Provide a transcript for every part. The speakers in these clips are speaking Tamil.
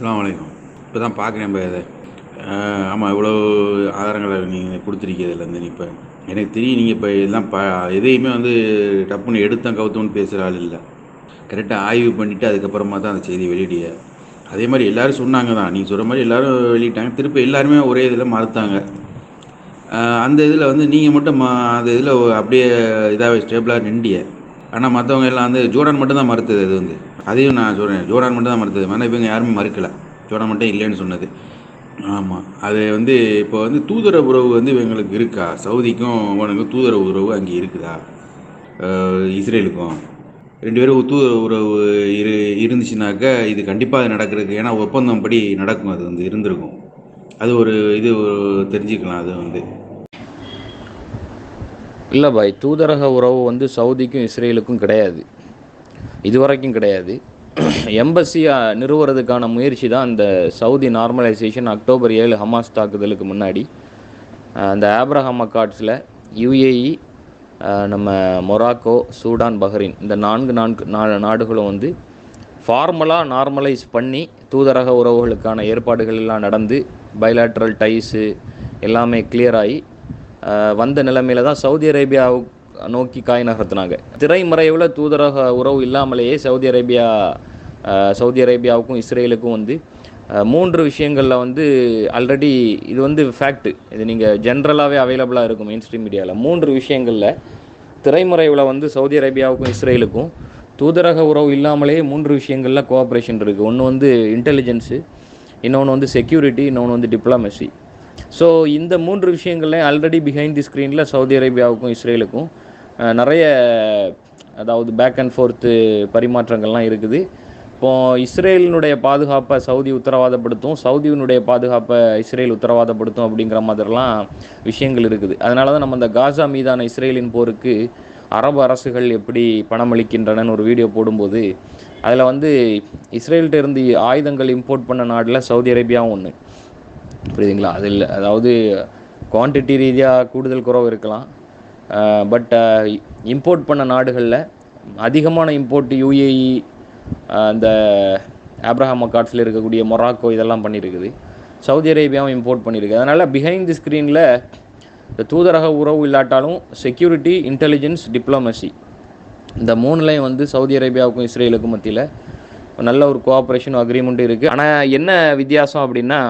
அலாம் வலைக்கம் இப்போ தான் பார்க்குறேன் இப்போ இதை. ஆமாம் இவ்வளோ ஆதாரங்களை நீங்கள் கொடுத்துருக்கீங்கலேருந்து நீ இப்போ எனக்கு தெரியும் நீங்கள் இப்போ எல்லாம் ப எதையுமே வந்து டப்புன்னு எடுத்தோம் கவுத்தோன்னு பேசுகிற ஆள் இல்லை. கரெக்டாக ஆய்வு பண்ணிவிட்டு அதுக்கப்புறமா தான் அந்த செய்தி வெளியிடிய அதே மாதிரி எல்லோரும் சொன்னாங்க தான். நீங்கள் சொல்கிற மாதிரி எல்லோரும் வெளியிட்டாங்க. திருப்பி எல்லாருமே ஒரே இதில் மறுத்தாங்க. அந்த இதில் வந்து நீங்கள் மட்டும் மா அந்த இதில் அப்படியே இதாகவே ஸ்டேபிளாக நின்றிய ஆனால் மற்றவங்க எல்லாம் வந்து ஜோர்டான் மட்டும் தான் மறுத்தது அது வந்து. அதையும் நான் சொல்கிறேன் ஜோர்டான் மட்டும் தான் மறுத்தது ஆனால் இவங்க யாருமே மறுக்கலை. ஜோர்டான் மட்டும் இல்லைன்னு சொன்னது. ஆமாம் அது வந்து இப்போ வந்து தூதர உறவு வந்து இவங்களுக்கு இருக்கா? சவுதிக்கும் இவனுக்கும் தூதர உறவு அங்கே இருக்குதா? இஸ்ரேலுக்கும். ரெண்டு பேரும் தூதரவு உறவு இரு இருந்துச்சுனாக்க இது கண்டிப்பாக அது நடக்கிறதுக்கு ஏன்னா ஒப்பந்தம் படி நடக்கும். அது வந்து இருந்திருக்கும். அது ஒரு இது தெரிஞ்சுக்கலாம் அது வந்து. இல்லை பாய் தூதரக உறவு வந்து சவுதிக்கும் இஸ்ரேலுக்கும் கிடையாது. இதுவரைக்கும் கிடையாது. எம்பசியை நிறுவுறதுக்கான முயற்சி தான் அந்த சவுதி நார்மலைசேஷன் அக்டோபர் ஏழு ஹமாஸ் தாக்குதலுக்கு முன்னாடி. அந்த ஆப்ரஹாம் அக்காட்ஸில் யுஏஇ நம்ம மொராக்கோ சூடான் பஹ்ரைன் இந்த நான்கு நான்கு நா நாடுகளும் வந்து ஃபார்மலாக நார்மலைஸ் பண்ணி தூதரக உறவுகளுக்கான ஏற்பாடுகள் எல்லாம் நடந்து பைலாட்ரல் டைஸு எல்லாமே கிளியர் ஆகி வந்த நிலைமையில தான் சவுதி அரேபியாவுக்கு நோக்கி காய் நகர்த்தினாங்க. திரைமறைவில் தூதரக உறவு இல்லாமலேயே சவுதி அரேபியா சவுதி அரேபியாவுக்கும் இஸ்ரேலுக்கும் வந்து மூன்று விஷயங்களில் வந்து ஆல்ரெடி இது வந்து ஃபேக்ட் இது நீங்கள் ஜென்ரலாகவே அவைலபிளாக இருக்கும் மெயின் ஸ்ட்ரீம் மீடியாவில் மூன்று விஷயங்களில் திரைமறைவில் வந்து சவுதி அரேபியாவுக்கும் இஸ்ரேலுக்கும் தூதரக உறவு இல்லாமலே மூன்று விஷயங்களில் கோஆப்ரேஷன் இருக்குது ஒன்று வந்து இன்டெலிஜென்ஸு இன்னொன்று வந்து செக்யூரிட்டி இன்னொன்று வந்து டிப்ளமசி ஸோ இந்த மூன்று விஷயங்கள்லையும் ஆல்ரெடி பிஹைண்ட் தி ஸ்க்ரீனில் சவுதி அரேபியாவுக்கும் இஸ்ரேலுக்கும் நிறைய அதாவது பேக் அண்ட் ஃபோர்த்து பரிமாற்றங்கள்லாம் இருக்குது. இப்போது இஸ்ரேலினுடைய பாதுகாப்பை சவுதி உத்தரவாதப்படுத்தும் சவுதியினுடைய பாதுகாப்பை இஸ்ரேல் உத்தரவாதப்படுத்தும் அப்படிங்கிற மாதிரிலாம் விஷயங்கள் இருக்குது. அதனால தான் நம்ம இந்த காசா மீதான இஸ்ரேலின் போருக்கு அரபு அரசுகள் எப்படி பணமளிக்கின்றனன்னு ஒரு வீடியோ போடும்போது அதில் வந்து இஸ்ரேல்கிட்ட இருந்து ஆயுதங்கள் இம்போர்ட் பண்ண நாட்டில் சவுதி அரேபியாவும் ஒன்று புரியுதுங்களா? அது இல்லை அதாவது குவான்டிட்டி ரீதியாக கூடுதல் குறவு இருக்கலாம். பட் இம்போர்ட் பண்ண நாடுகளில் அதிகமான இம்போர்ட் யூஏஇ அந்த ஆப்ரஹாம் அக்காட்ஸில் இருக்கக்கூடிய மொராக்கோ இதெல்லாம் பண்ணியிருக்குது சவுதி அரேபியாவும் இம்போர்ட் பண்ணியிருக்கு அதனால் பிஹைண்ட் தி ஸ்க்ரீனில் இந்த தூதரக உறவு இல்லாட்டாலும் செக்யூரிட்டி இன்டெலிஜென்ஸ் டிப்ளமசி இந்த மூணுலையும் வந்து சவுதி அரேபியாவுக்கும் இஸ்ரேலுக்கும் மத்தியில் நல்ல ஒரு கோஆப்ரேஷன் அக்ரிமெண்ட்டும் இருக்குது ஆனால் என்ன வித்தியாசம் அப்படின்னா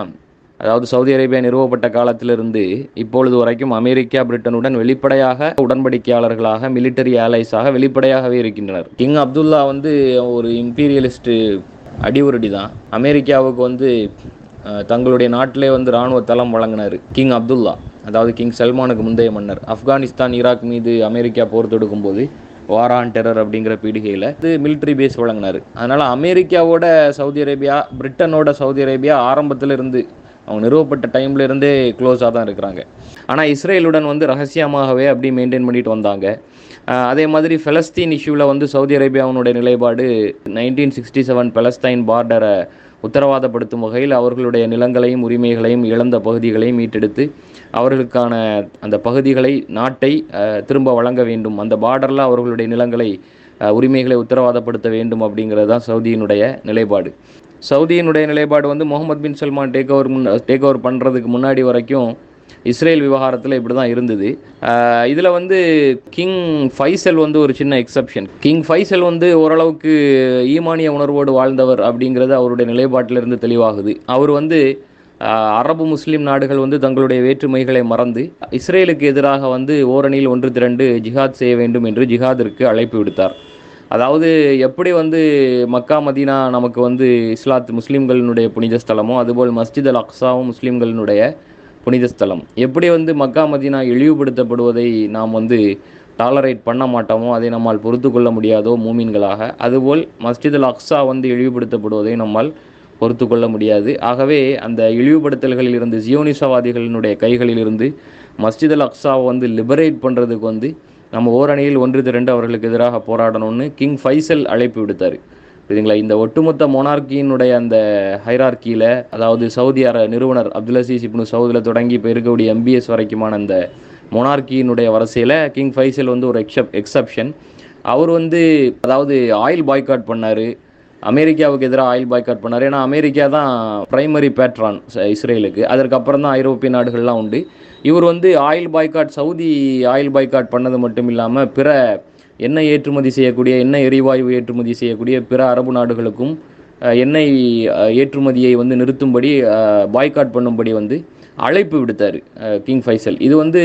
அதாவது சவுதி அரேபியா நிறுவப்பட்ட காலத்திலிருந்து இப்பொழுது வரைக்கும் அமெரிக்கா பிரிட்டனுடன் வெளிப்படையாக உடன்படிக்கையாளர்களாக மிலிட்டரி ஆலைஸாக வெளிப்படையாகவே இருக்கின்றனர். கிங் அப்துல்லா வந்து ஒரு இம்பீரியலிஸ்ட் அடிவுரடி தான். அமெரிக்காவுக்கு வந்து தங்களுடைய நாட்டிலே வந்து இராணுவ தளம் வழங்கினார் கிங் அப்துல்லா அதாவது கிங் சல்மானுக்கு முந்தைய மன்னர். ஆப்கானிஸ்தான் ஈராக் மீது அமெரிக்கா போர் தொடுக்கும் போது வாரான் டெரர் அப்படிங்கிற பீடிகையில் இது மிலிட்ரி பேஸ் வழங்கினார். அதனால் அமெரிக்காவோட சவுதி அரேபியா பிரிட்டனோட சவுதி அரேபியா ஆரம்பத்தில் இருந்து அவங்க நிறுவப்பட்ட டைம்லேருந்தே க்ளோஸாக தான் இருக்கிறாங்க. ஆனால் இஸ்ரேலுடன் வந்து ரகசியமாகவே அப்படி மெயின்டைன் பண்ணிட்டு வந்தாங்க. அதே மாதிரி ஃபெலஸ்தீன் இஷ்யூவில் வந்து சவுதி அரேபியாவினுடைய நிலைப்பாடு நைன்டீன் சிக்ஸ்டி செவன் பலஸ்தைன் பார்டரை உத்தரவாதப்படுத்தும் வகையில் அவர்களுடைய நிலங்களையும் உரிமைகளையும் இழந்த பகுதிகளையும் மீட்டெடுத்து அவர்களுக்கான அந்த பகுதிகளை நாட்டை திரும்ப வழங்க வேண்டும். அந்த பார்டரில் அவர்களுடைய நிலங்களை உரிமைகளை உத்தரவாதப்படுத்த வேண்டும் அப்படிங்கிறது தான் சவுதியினுடைய நிலைப்பாடு. சவுதியினுடைய நிலைப்பாடு வந்து Mohammed bin Salman take over முன் டேக் ஓவர் பண்ணுறதுக்கு முன்னாடி வரைக்கும் இஸ்ரேல் விவகாரத்தில் இப்படி தான் இருந்தது இதில் வந்து கிங் ஃபைசல் வந்து ஒரு சின்ன எக்ஸப்ஷன் கிங் ஃபைசல் வந்து ஓரளவுக்கு ஈமானிய உணர்வோடு வாழ்ந்தவர் அப்படிங்கிறது அவருடைய நிலைப்பாட்டிலிருந்து தெளிவாகுது. அவர் வந்து அரபு முஸ்லீம் நாடுகள் வந்து தங்களுடைய வேற்றுமைகளை மறந்து இஸ்ரேலுக்கு எதிராக வந்து ஓரணியில் ஒன்று திரண்டு ஜிஹாத் செய்ய வேண்டும் என்று ஜிஹாதிற்கு அழைப்பு விடுத்தார். அதாவது எப்படி வந்து மக்கா மதீனா நமக்கு வந்து இஸ்லாத் முஸ்லீம்களினுடைய புனித ஸ்தலமோ அதுபோல் மஸ்ஜித் அல் அக்ஸாவும் முஸ்லீம்களினுடைய புனித ஸ்தலம் எப்படி வந்து மக்கா மதீனா இழிவுபடுத்தப்படுவதை நாம் வந்து டாலரேட் பண்ண மாட்டோமோ அதை நம்மால் பொறுத்து கொள்ள முடியாதோ மூமீன்களாக அதுபோல் மஸ்ஜித் அல் அக்ஸா வந்து இழிவுபடுத்தப்படுவதை நம்மால் பொறுத்து கொள்ள முடியாது. ஆகவே அந்த இழிவுபடுத்தல்களில் இருந்து ஜியோனிசவாதிகளினுடைய கைகளில் இருந்து மஸ்ஜித் அல் அக்ஸாவை வந்து லிபரேட் பண்ணுறதுக்கு வந்து நம்ம ஓரணியில் ஒன்று திரண்டு அவர்களுக்கு எதிராக போராடணும்னு கிங் ஃபைசல் அழைப்பு விடுத்தார். புரியுதுங்களா? இந்த ஒட்டுமொத்த மொனார்கியினுடைய அந்த ஹைரார்கியில் அதாவது சவுதி அர நிறுவனர் அப்துல் அசீஸ் இப்னு சவுதியில் தொடங்கி இப்போ இருக்கக்கூடிய எம்பிஎஸ் வரைக்குமான அந்த மொனார்கியினுடைய வரிசையில் கிங் ஃபைசல் வந்து ஒரு எக்ஸப் எக்ஸப்ஷன் அவர் வந்து அதாவது ஆயில் பாய்காட் பண்ணார். அமெரிக்காவுக்கு எதிராக ஆயில் பாய்காட் பண்ணார். ஏன்னா அமெரிக்கா தான் பிரைமரி பேட்ரான் இஸ்ரேலுக்கு. அதற்கப்புறம் தான் ஐரோப்பிய நாடுகள்லாம் உண்டு. இவர் வந்து oil boycott Saudi oil boycott பண்ணது மட்டும் இல்லாமல் பிற எண்ணெய் ஏற்றுமதி செய்யக்கூடிய எண்ணெய் எரிவாயு ஏற்றுமதி செய்யக்கூடிய பிற அரபு நாடுகளுக்கும் எண்ணெய் ஏற்றுமதியை வந்து நிறுத்தும்படி பாய்காட் பண்ணும்படி வந்து அழைப்பு விடுத்தார் கிங் ஃபைசல். இது வந்து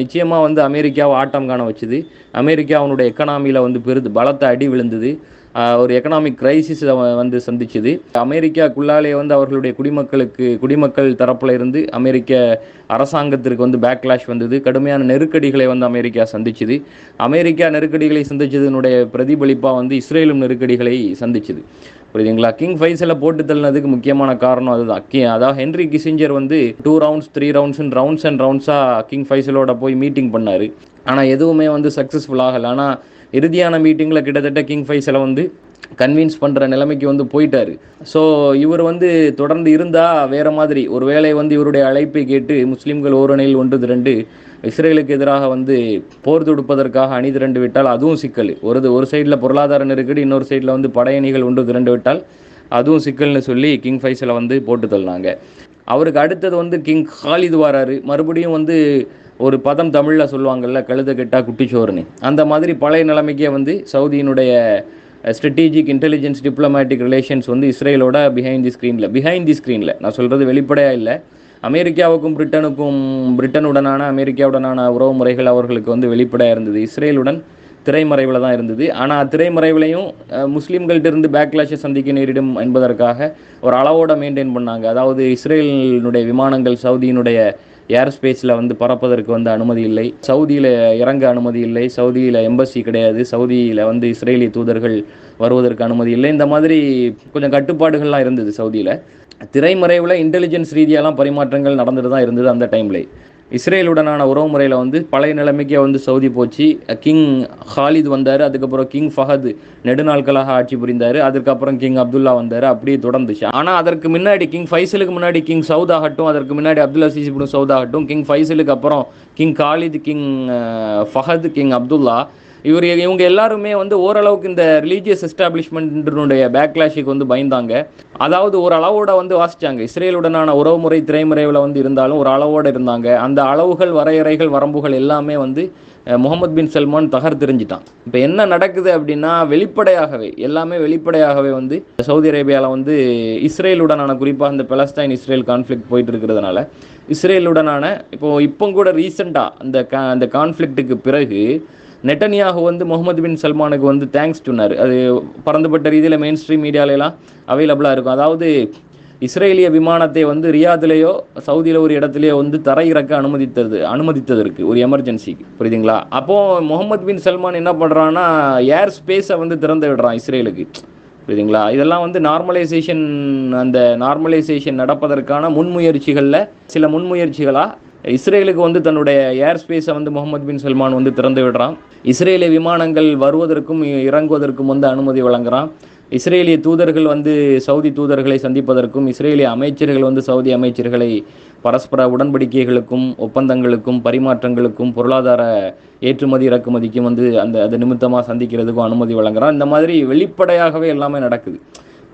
நிச்சயமாக வந்து அமெரிக்காவை ஆட்டம் காண வச்சுது. அமெரிக்கா அவனுடைய எக்கனாமியில் வந்து பெருது பலத்தை அடி விழுந்தது. ஒரு எக்கனாமிக் கிரைசிஸ் வந்து சந்திச்சுது. அமெரிக்காக்குள்ளாலே வந்து அவர்களுடைய குடிமக்களுக்கு குடிமக்கள் தரப்பில் இருந்து அமெரிக்க அரசாங்கத்திற்கு வந்து பேக்லாஷ் வந்தது. கடுமையான நெருக்கடிகளை வந்து அமெரிக்கா சந்திச்சுது. அமெரிக்கா நெருக்கடிகளை சந்திச்சதனுடைய பிரதிபலிப்பாக வந்து இஸ்ரேலும் நெருக்கடிகளை சந்திச்சுது. புரியுதுங்களா? கிங் ஃபைஸில் போட்டு தள்ளினதுக்கு முக்கியமான காரணம் அதுதான். கி அதாவது ஹென்ரி கிசிஞ்சர் வந்து two rounds three rounds rounds and ரவுண்ட்ஸாக king ஃபைசலோட போய் மீட்டிங் பண்ணார். ஆனால் எதுவுமே வந்து சக்ஸஸ்ஃபுல் ஆகலை. ஆனால் இறுதியான மீட்டிங்கில் கிட்டத்தட்ட கிங் ஃபைஸில் வந்து கன்வின்ஸ் பண்ணுற நிலைமைக்கு வந்து போயிட்டார். ஸோ இவர் வந்து தொடர்ந்து இருந்தால் வேறு மாதிரி. ஒரு வேளை வந்து இவருடைய அழைப்பை கேட்டு முஸ்லீம்கள் ஓரணியில் ஒன்று திரண்டு இஸ்ரேலுக்கு எதிராக வந்து போர் தொடுப்பதற்காக அணி திரண்டு விட்டால் அதுவும் சிக்கல். ஒரு ஒரு சைடில் பொருளாதார நெருக்கடி இன்னொரு சைடில் வந்து படையணிகள் ஒன்று திரண்டு விட்டால் அதுவும் சிக்கல்னு சொல்லி கிங் ஃபைஸில் வந்து போட்டு தள்ளினாங்க. அவருக்கு அடுத்தது வந்து கிங் ஹாலிது வராரு. மறுபடியும் வந்து ஒரு பதம் தமிழில் சொல்லுவாங்கள்ல கழுத கெட்டா குட்டிச்சோறுன்னு அந்த மாதிரி பழைய நிலைமைக்கே வந்து சவுதியினுடைய ஸ்ட்ராட்டஜிக் இன்டெலிஜென்ஸ் டிப்ளமேட்டிக் ரிலேஷன்ஸ் வந்து இஸ்ரேலோட பிஹைண்ட் தி ஸ்க்ரீனில் பிஹைண்ட் தி ஸ்க்ரீனில் நான் சொல்கிறது வெளிப்படையாக இல்லை. அமெரிக்காவுக்கும் பிரிட்டனுக்கும் பிரிட்டனுடனான அமெரிக்காவுடனான உறவு முறைகள் அவர்களுக்கு வந்து வெளிப்படையாக இருந்தது. இஸ்ரேலுடன் திரைமறைவில் தான் இருந்தது. ஆனால் திரைமறைவிலையும் முஸ்லீம்கள்ட்ட இருந்து பேக்லாஷை சந்திக்க நேரிடும் என்பதற்காக ஒரு அளவோட மெயின்டைன் பண்ணாங்க. அதாவது இஸ்ரேலினுடைய விமானங்கள் சவுதியினுடைய ஏர் ஸ்பேஸில் வந்து பறப்பதற்கு வந்து அனுமதி இல்லை. சவுதியில் இறங்க அனுமதி இல்லை. சவுதியில் எம்பசி கிடையாது. சவுதியில் வந்து இஸ்ரேலிய தூதர்கள் வருவதற்கு அனுமதி இல்லை. இந்த மாதிரி கொஞ்சம் கட்டுப்பாடுகள்லாம் இருந்தது சவுதியில். திரைமறைவில் இன்டெலிஜென்ஸ் ரீதியாலாம் பரிமாற்றங்கள் நடந்துட்டு தான் இருந்தது அந்த டைமில் இஸ்ரேலுடனான உறவு முறையில் வந்து பழைய நிலைமைக்கே வந்து சவுதி போச்சு. கிங் ஹாலித் வந்தார் அதுக்கப்புறம் கிங் ஃபஹத் நெடுநாட்களாக ஆட்சி புரிந்தார் அதுக்கப்புறம் கிங் அப்துல்லா வந்தார் அப்படியே தொடர்ந்துச்சு. ஆனால் அதற்கு முன்னாடி கிங் ஃபைசலுக்கு முன்னாடி கிங் சவுத் ஆகட்டும் அதற்கு முன்னாடி அப்துல் அசீஸ் இப்னு சவுத் ஆகட்டும் கிங் ஃபைசலுக்கு அப்புறம் king Khalid king Fahd king Abdullah இவர் இவங்க எல்லாருமே வந்து ஓரளவுக்கு இந்த ரிலீஜியஸ் எஸ்டாப்ளிஷ்மெண்ட்டினுடைய பேக்லாஷுக்கு வந்து பயந்தாங்க. அதாவது ஒரு அளவோட வந்து வாசிச்சாங்க. இஸ்ரேலுடனான உறவுமுறை திரைமுறைவில் வந்து இருந்தாலும் ஒரு அளவோட இருந்தாங்க. அந்த அளவுகள் வரையறைகள் வரம்புகள் எல்லாமே வந்து முகமது பின் சல்மான் தகர் தெரிஞ்சிட்டான். இப்போ என்ன நடக்குது அப்படின்னா வெளிப்படையாகவே எல்லாமே வெளிப்படையாகவே வந்து சவுதி அரேபியாவில் வந்து இஸ்ரேலுடனான குறிப்பாக இந்த பெலஸ்டைன் இஸ்ரேல் கான்ஃப்ளிக் போயிட்டு இருக்கிறதுனால இஸ்ரேலுடனான இப்போ இப்போ கூட ரீசெண்டாக அந்த கா அந்த கான்ஃப்ளிக்ட்டுக்கு பிறகு நெட்டனியாக வந்து முகமது பின் சல்மானுக்கு வந்து தேங்க்ஸ் சொன்னார். அது பறந்துபட்ட ரீதியில் மெயின் ஸ்ட்ரீம் மீடியாலெலாம் அவைலபிளாக இருக்கும். அதாவது இஸ்ரேலிய விமானத்தை வந்து ரியாத்லேயோ சவுதியில் ஒரு இடத்துலையோ வந்து தரையிறக்க அனுமதித்தது அனுமதித்ததற்கு ஒரு எமர்ஜென்சிக்கு புரியுதுங்களா? அப்போது முகமது பின் சல்மான் என்ன பண்ணுறான்னா ஏர் ஸ்பேஸை வந்து திறந்து விடுறான் இஸ்ரேலுக்கு. புரியுதுங்களா? இதெல்லாம் வந்து நார்மலைசேஷன் அந்த நார்மலைசேஷன் நடப்பதற்கான முன்முயற்சிகளில் சில முன்முயற்சிகளாக இஸ்ரேலுக்கு வந்து தன்னுடைய ஏர் ஸ்பேஸை வந்து முகமது பின் சல்மான் வந்து திறந்து விடுறான். இஸ்ரேலிய விமானங்கள் வருவதற்கும் இறங்குவதற்கும் வந்து அனுமதி வழங்குறான். இஸ்ரேலிய தூதர்கள் வந்து சவுதி தூதர்களை சந்திப்பதற்கும் இஸ்ரேலிய அமைச்சர்கள் வந்து சவுதி அமைச்சர்களை பரஸ்பர உடன்படிக்கைகளுக்கும் ஒப்பந்தங்களுக்கும் பரிமாற்றங்களுக்கும் பொருளாதார ஏற்றுமதி இறக்குமதிக்கும் வந்து அந்த அது நிமித்தமாக சந்திக்கிறதுக்கும் அனுமதி வழங்குறான். இந்த மாதிரி வெளிப்படையாகவே எல்லாமே நடக்குது.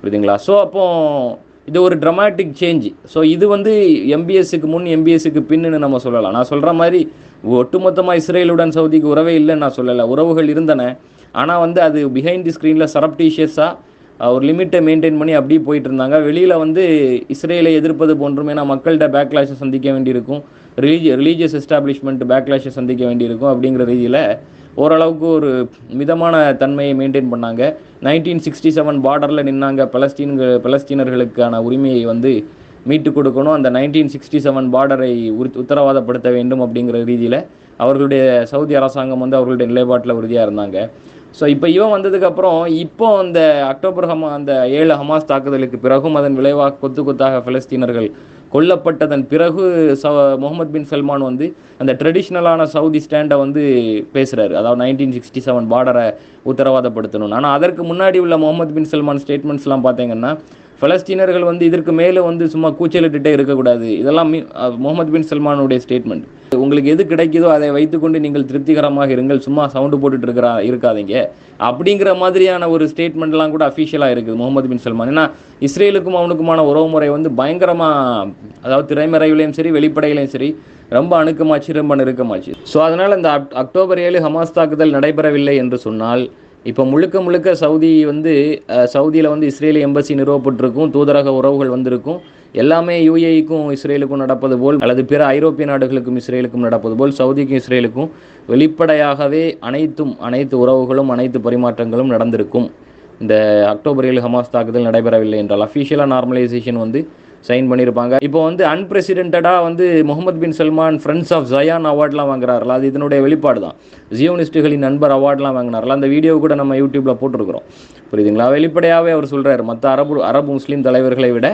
புரியுதுங்களா? ஸோ அப்போது இது ஒரு ட்ரமாட்டிக் சேஞ்ச் ஸோ இது வந்து எம்பிஎஸ்க்கு முன் எம்பிஎஸ்க்கு பின்னுன்னு நம்ம சொல்லலாம். நான் சொல்கிற மாதிரி ஒட்டுமொத்தமாக இஸ்ரேலுடன் சவுதிக்கு உறவே இல்லைன்னு நான் சொல்லலை. உறவுகள் இருந்தன. ஆனால் வந்து அது பிஹைண்ட் தி ஸ்க்ரீனில் சரப்டீஷியஸாக ஒரு லிமிட்டை மெயின்டைன் பண்ணி அப்படியே போயிட்டு இருந்தாங்க. வெளியில் வந்து இஸ்ரேலை எதிர்ப்பது போன்றும் ஏன்னா மக்கள்கிட்ட பேக்லாஷை சந்திக்க வேண்டியிருக்கும். ரிலீஜி ரிலீஜியஸ் எஸ்டாப்ளிஷ்மெண்ட் பேக்லாஷை சந்திக்க வேண்டியிருக்கும் அப்படிங்கிற ரீதியில் ஓரளவுக்கு ஒரு மிதமான தன்மையை மெயின்டைன் பண்ணாங்க. நைன்டீன் சிக்ஸ்டி செவன் பார்டரில் நின்னாங்க பலஸ்தீன்கள் பலஸ்தீனர்களுக்கான உரிமையை வந்து மீட்டு கொடுக்கணும். அந்த நைன்டீன் சிக்ஸ்டி செவன் பார்டரை உத்தரவாதப்படுத்த வேண்டும் அப்படிங்கிற ரீதியில் அவர்களுடைய சவுதி அரசாங்கம் வந்து அவர்களுடைய நிலைப்பாட்டில் உறுதியாக இருந்தாங்க. ஸோ இப்போ இவன் வந்ததுக்கப்புறம் இப்போ அந்த அக்டோபர் ஹமா அந்த ஏழு ஹமாஸ் தாக்குதலுக்கு பிறகும் அதன் விளைவாக கொத்து கொத்தாக பலஸ்தீனர்கள் கொல்லப்பட்டதன் பிறகு ச முகமது பின் சல்மான் வந்து அந்த ட்ரெடிஷ்னலான சவுதி ஸ்டாண்டை வந்து பேசுகிறாரு அதாவது நைன்டீன் சிக்ஸ்டி செவன் பார்டரை உத்தரவாதப்படுத்தணும் ஆனால் அதற்கு முன்னாடி உள்ள முகமது பின் சல்மான் ஸ்டேட்மெண்ட்ஸ்லாம் பார்த்தீங்கன்னா பலஸ்தீனர்கள் வந்து இதற்கு மேலே வந்து சும்மா கூச்சலிட்டுட்டே இருக்கக்கூடாது. இதெல்லாம் முகமது பின் சல்மானுடைய ஸ்டேட்மெண்ட் உங்களுக்கு எது கிடைக்குதோ அதை வைத்துக்கொண்டு நீங்கள் திருப்திகரமாக இருங்கள். சும்மா சவுண்டு போட்டுட்டு இருக்கிறா இருக்காதீங்க. அப்படிங்கிற மாதிரியான ஒரு ஸ்டேட்மெண்ட்லாம் கூட அஃபிஷியலாக இருக்குது முகமது பின் சல்மான். ஏன்னா இஸ்ரேலுக்கும் அவனுக்குமான உறவுமுறை வந்து பயங்கரமாக அதாவது திரைமறைவிலையும் சரி வெளிப்படையிலையும் சரி ரொம்ப அணுக்கமாச்சு ரொம்ப நெருக்கமாச்சு. ஸோ அதனால் இந்த அக்டோபர் ஏழு ஹமாஸ் தாக்குதல் நடைபெறவில்லை என்று சொன்னால் இப்போ முழுக்க முழுக்க சவுதி வந்து சவுதியில் வந்து இஸ்ரேல் எம்பசி நிறுவப்பட்டிருக்கும் தூதரக உறவுகள் வந்திருக்கும். எல்லாமே யுஏஇக்கும் இஸ்ரேலுக்கும் நடப்பது போல் அல்லது பிற ஐரோப்பிய நாடுகளுக்கும் இஸ்ரேலுக்கும் நடப்பது போல் சவுதிக்கும் இஸ்ரேலுக்கும் வெளிப்படையாகவே அனைத்தும் அனைத்து உறவுகளும் அனைத்து பரிமாற்றங்களும் நடந்திருக்கும். இந்த அக்டோபர் ஏழு ஹமாஸ் தாக்குதல் நடைபெறவில்லை என்றால் அஃபிஷியலாக நார்மலைசேஷன் வந்து சைன் பண்ணியிருப்பாங்க இப்போ வந்து அன்பிரசிடென்டடாக வந்து Mohammed bin Salman friends of Zion அவார்ட்லாம் வாங்குறாருல அது இதனுடைய வெளிப்பாடு தான் ஜியோனிஸ்டுகளின் நண்பர் அவார்ட்லாம் வாங்கினார்ல அந்த வீடியோ கூட நம்ம யூடியூப்பில் போட்டிருக்கிறோம். புரியுதுங்களா? வெளிப்படையாகவே அவர் சொல்கிறார் மற்ற அரபு அரபு முஸ்லீம் தலைவர்களை விட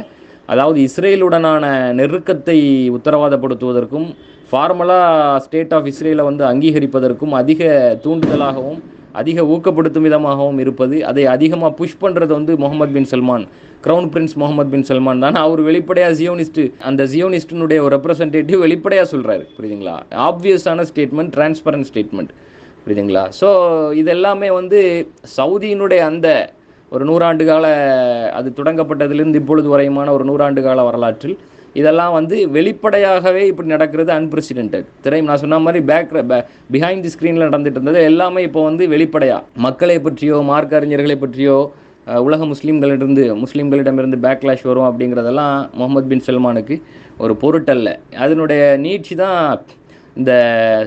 அதாவது இஸ்ரேலுடனான நெருக்கத்தை உத்தரவாதப்படுத்துவதற்கும் ஃபார்மலாக ஸ்டேட் ஆஃப் இஸ்ரேலை வந்து அங்கீகரிப்பதற்கும் அதிக தூண்டுதலாகவும் அதிக ஊக்கப்படுத்தும் விதமாகவும் இருப்பது. அதை அதிகமாக புஷ் பண்ணுறது வந்து Mohammed bin Salman. Crown prince Mohammed bin Salman தான். அவர் வெளிப்படையாக ஜியோனிஸ்ட் அந்த ஜியோனிஸ்டினுடைய ஒரு ரெப்ரசன்டேட்டிவ் வெளிப்படையாக சொல்கிறாரு புரியுதுங்களா? ஆப்வியஸான ஸ்டேட்மெண்ட் டிரான்ஸ்பரண்ட் ஸ்டேட்மெண்ட் புரியுதுங்களா? ஸோ இதெல்லாமே வந்து சவுதியினுடைய அந்த ஒரு நூறாண்டு கால அது தொடங்கப்பட்டதிலிருந்து இப்பொழுது வரையுமான ஒரு நூறாண்டு கால வரலாற்றில் இதெல்லாம் வந்து வெளிப்படையாகவே இப்படி நடக்கிறது அன்பிரசிடென்டட் திரை நான் சொன்ன மாதிரி பேக் பிஹைண்ட் தி ஸ்க்ரீனில் நடந்துட்டு இருந்தது எல்லாமே இப்போ வந்து வெளிப்படையாக மக்களை பற்றியோ மார்க்க அறிஞர்களை பற்றியோ உலக முஸ்லீம்களிடமிருந்து முஸ்லீம்களிடமிருந்து பேக்லாஷ் வரும் அப்படிங்கிறதெல்லாம் முகமது பின் சல்மானுக்கு ஒரு பொருட்டல்ல. அதனுடைய நீட்சி தான் இந்த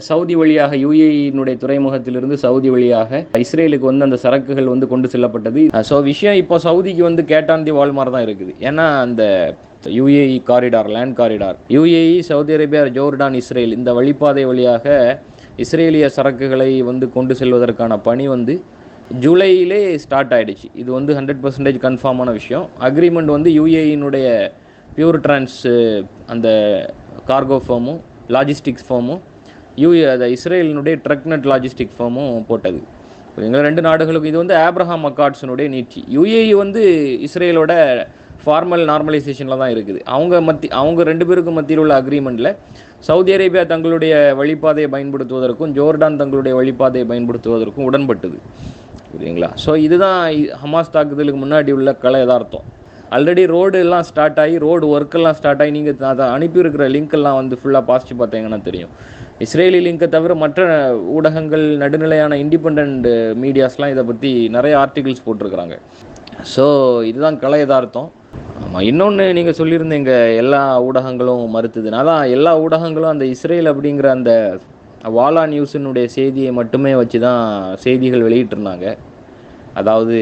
சவுதி வழியாக யுஏஇனுடைய துறைமுகத்திலிருந்து சவுதி வழியாக இஸ்ரேலுக்கு வந்து அந்த சரக்குகள் வந்து கொண்டு செல்லப்பட்டது. ஸோ விஷயம் இப்போ சவுதிக்கு வந்து கேட்டாந்தி வால்மார் தான் இருக்குது. ஏன்னா அந்த UAE corridor land corridor UAE Saudi Arabia Jordan Israel இந்த வழிப்பாதை வழியாக இஸ்ரேலிய சரக்குகளை வந்து கொண்டு செல்வதற்கான பணி வந்து ஜூலையிலே ஸ்டார்ட் ஆகிடுச்சு இது வந்து ஹண்ட்ரட் பர்சன்டேஜ் கன்ஃபார்மான விஷயம். அக்ரிமெண்ட் வந்து யுஏஇனுடைய பியூர் டிரான்ஸ் அந்த கார்கோ ஃபார்மும் லாஜிஸ்டிக்ஸ் ஃபார்மும் யூஏ அந்த இஸ்ரேலினுடைய ட்ரக்னட் லாஜிஸ்டிக் ஃபார்மும் போட்டது. எங்கள் ரெண்டு நாடுகளுக்கும் இது வந்து ஆப்ரஹாம் அக்கார்ட்ஸினுடைய நீட்சி. யூஏஇ வந்து இஸ்ரேலோட ஃபார்மல் நார்மலைசேஷனில் தான் இருக்குது. அவங்க மத்தி அவங்க ரெண்டு பேருக்கும் மத்தியில் உள்ள அக்ரிமெண்ட்டில் சவுதி அரேபியா தங்களுடைய வழிபாதையை பயன்படுத்துவதற்கும் ஜோர்டான் தங்களுடைய வழிபாதையை பயன்படுத்துவதற்கும் உடன்பட்டது. புரியுங்களா ஸோ இதுதான் ஹமாஸ் தாக்குதலுக்கு முன்னாடி உள்ள கலை யதார்த்தம். ஆல்ரெடி ரோடு எல்லாம் ஸ்டார்ட் ஆகி ரோடு ஒர்க்கெல்லாம் ஸ்டார்ட் ஆகி நீங்கள் அதை அனுப்பியிருக்கிற லிங்க் எல்லாம் வந்து ஃபுல்லாக பாசிச்சு பார்த்தீங்கன்னா தெரியும். இஸ்ரேலி லிங்கை தவிர மற்ற ஊடகங்கள் நடுநிலையான இண்டிபெண்ட் மீடியாஸ்லாம் இதை பற்றி நிறைய ஆர்டிகிள்ஸ் போட்டிருக்கிறாங்க. ஸோ இதுதான் கலை யதார்த்தம். ஆமாம் இன்னொன்று நீங்கள் சொல்லியிருந்தீங்க எல்லா ஊடகங்களும் மறுத்ததுனால தான் எல்லா ஊடகங்களும் அந்த இஸ்ரேல் அப்படிங்கிற அந்த வாலா நியூஸினுடைய செய்தியை மட்டுமே வச்சு தான் செய்திகள் வெளியிட்டிருந்தாங்க. அதாவது